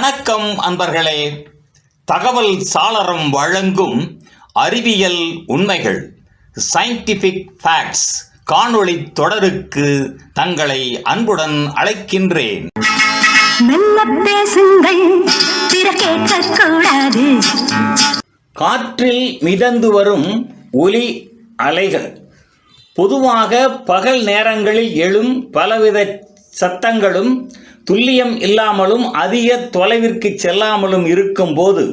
வணக்கம் அன்பர்களே. தகவல் சாளரம் வழங்கும் அறிவியல் உண்மைகள் சயின்டிஃபிக் ஃபேக்ட்ஸ் காணொளி தொடருக்கு தங்களை அன்புடன் அழைக்கின்றேன். காற்றில் மிதந்து வரும் ஒலி அலைகள் பொதுவாக பகல் நேரங்களில் எழும் பலவித சத்தங்களும் துல்லியம் இல்லாமலும் அதிக தொலைவிற்கு செல்லாமலும் இருக்கும்போது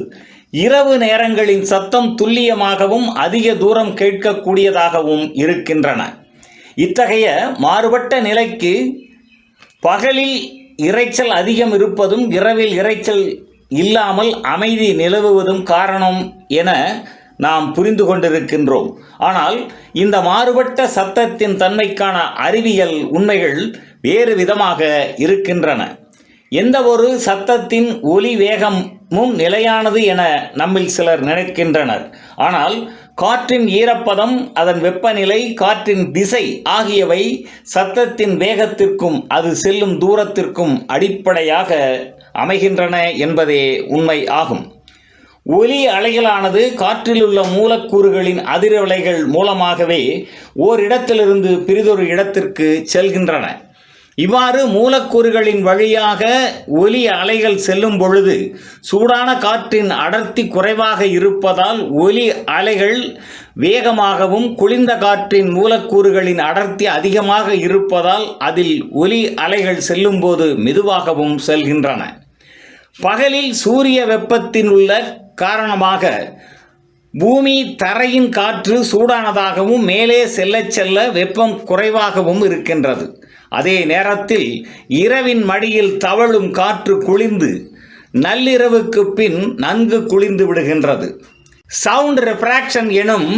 இரவு நேரங்களின் சத்தம் துல்லியமாகவும் அதிக தூரம் கேட்கக்கூடியதாகவும் இருக்கின்றன. இத்தகைய மாறுபட்ட நிலைக்கு பகலில் இரைச்சல் அதிகம் இருப்பதும் இரவில் இரைச்சல் இல்லாமல் அமைதி நிலவுவதும் காரணம் என நாம் புரிந்து கொண்டிருக்கின்றோம். ஆனால் இந்த மாறுபட்ட சத்தத்தின் தன்மைக்கான அறிவியல் உண்மைகள் வேறு விதமாக இருக்கின்றன. எந்த ஒரு சத்தத்தின் ஒலி வேகமும் நிலையானது என நம்மில் சிலர் நினைக்கின்றனர். ஆனால் காற்றின் ஈரப்பதம் அதன் வெப்பநிலை காற்றின் திசை ஆகியவை சத்தத்தின் வேகத்திற்கும் அது செல்லும் தூரத்திற்கும் அடிப்படையாக அமைகின்றன என்பதே உண்மை ஆகும். ஒலி அலைகளானது காற்றிலுள்ள மூலக்கூறுகளின் அதிர்வலைகள் மூலமாகவே ஓரிடத்திலிருந்து பிறிதொரு இடத்திற்கு செல்கின்றன. இவ்வாறு மூலக்கூறுகளின் வழியாக ஒலி அலைகள் செல்லும் பொழுது சூடான காற்றின் அடர்த்தி குறைவாக இருப்பதால் ஒலி அலைகள் வேகமாகவும் குளிர்ந்த காற்றின் மூலக்கூறுகளின் அடர்த்தி அதிகமாக இருப்பதால் அதில் ஒலி அலைகள் செல்லும்போது மெதுவாகவும் செல்கின்றன. பகலில் சூரிய வெப்பத்தின் உள்ள காரணமாக பூமி தரையின் காற்று சூடானதாகவும் மேலே செல்ல செல்ல வெப்பம் குறைவாகவும் இருக்கின்றது. அதே நேரத்தில் இரவின் மடியில் தவழும் காற்று குளிர்ந்து நள்ளிரவுக்கு பின் நன்கு குளிர்ந்து விடுகின்றது. சவுண்ட் ரெஃப்ராக்ஷன் எனும்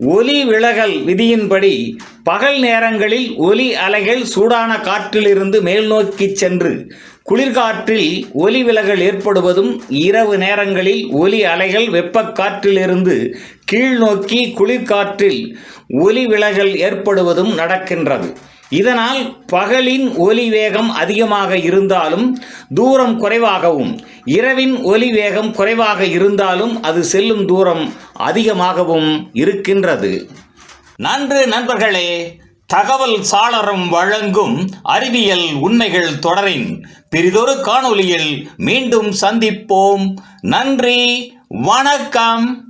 ஒலி விலகல் விதியின்படி பகல் நேரங்களில் ஒலி அலைகள் சூடான காற்றிலிருந்து மேல் நோக்கி சென்று குளிர்காற்றில் ஒலி விலகல் ஏற்படுவதும் இரவு நேரங்களில் ஒலி அலைகள் வெப்பக்காற்றிலிருந்து கீழ்நோக்கி கீழ் நோக்கி குளிர்காற்றில் ஒலி விலகல் ஏற்படுவதும் நடக்கின்றது. இதனால் பகலின் ஒலி வேகம் அதிகமாக இருந்தாலும் தூரம் குறைவாகவும் இரவின் ஒலி வேகம் குறைவாக இருந்தாலும் அது செல்லும் தூரம் அதிகமாகவும் இருக்கின்றது. நன்று நண்பர்களே தகவல் சாளரம் வழங்கும் அறிவியல் உண்மைகள் தொடரின் பெரிதொரு காணொளியில் மீண்டும் சந்திப்போம். நன்றி வணக்கம்.